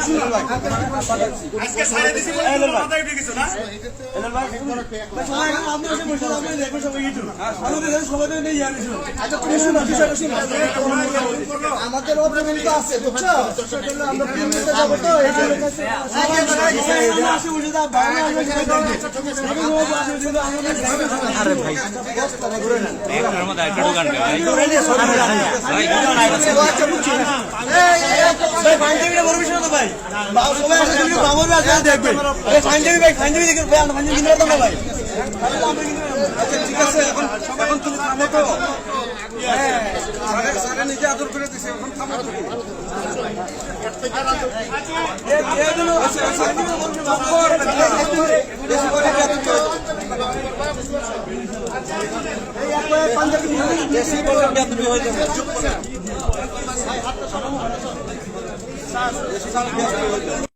শুনো আজকে সাড়ে দিছি বলে তোর মাথায় উঠে গেছে না আমাদের অপশন তো আছে বুঝছ আমরা পিএমএতে যাব তো এই জন্য ঠিক আছে এখন তুমি তো আদর করে তুমি 三十，三十，三十。